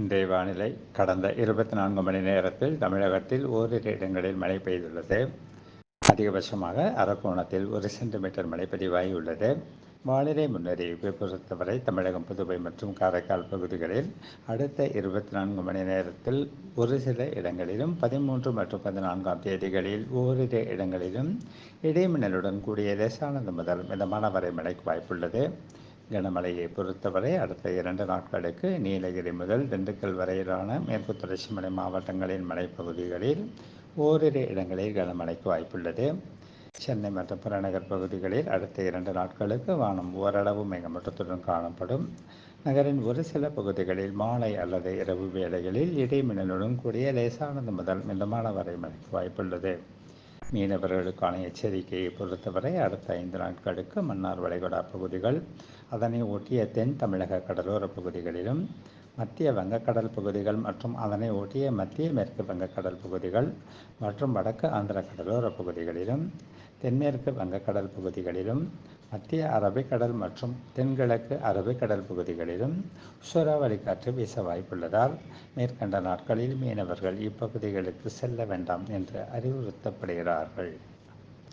இன்றைய வானிலை கடந்த இருபத்தி நான்கு மணி நேரத்தில் தமிழகத்தில் ஓரிரு இடங்களில் மழை பெய்துள்ளது. அதிகபட்சமாக அரக்கோணத்தில் ஒரு சென்டிமீட்டர் மழை பதிவாகியுள்ளது. வானிலை முன்னறிவிப்பை பொறுத்தவரை தமிழகம் புதுவை மற்றும் காரைக்கால் பகுதிகளில் அடுத்த இருபத்தி நான்கு மணி நேரத்தில் ஒரு சில இடங்களிலும் பதிமூன்று மற்றும் பதினான்காம் தேதிகளில் ஓரிரு இடங்களிலும் இடைமின்னலுடன் கூடிய லேசானது முதல் மிதமான வரை மழைக்கு வாய்ப்புள்ளது. கனமழையை பொறுத்தவரை அடுத்த இரண்டு நாட்களுக்கு நீலகிரி முதல் திண்டுக்கல் வரையிலான மேற்கு தொடர்ச்சி மலை மாவட்டங்களின் மலைப்பகுதிகளில் ஓரிரு இடங்களில் கனமழைக்கு வாய்ப்புள்ளது. சென்னை மற்றும் புறநகர் பகுதிகளில் அடுத்த இரண்டு நாட்களுக்கு வானம் ஓரளவு மேகமூட்டத்துடன் காணப்படும். நகரின் ஒரு சில பகுதிகளில் மாலை அல்லது இரவு வேளைகளில் இடைமின்னலுடன் கூடிய லேசானது முதல் மிதமான வரை மழைக்கு வாய்ப்புள்ளது. மீனவர்களுக்கான எச்சரிக்கையை பொறுத்தவரை அடுத்த ஐந்து நாட்களுக்கு மன்னார் வளைகுடா பகுதிகள் அதனை ஒட்டிய தென் தமிழக கடலோர பகுதிகளிலும் மத்திய வங்கக்கடல் பகுதிகள் மற்றும் அதனை ஒட்டிய மத்திய மேற்கு வங்கக்கடல் பகுதிகள் மற்றும் வடக்கு ஆந்திர கடலோர பகுதிகளிலும் தென்மேற்கு வங்கக்கடல் பகுதிகளிலும் மத்திய அரபிக்கடல் மற்றும் தென்கிழக்கு அரபிக்கடல் பகுதிகளிலும் சூறாவளி காற்று வீச வாய்ப்புள்ளதால் மேற்கண்ட நாட்களில் மீனவர்கள் இப்பகுதிகளுக்கு செல்ல வேண்டாம் என்று அறிவுறுத்தப்படுகிறார்கள்.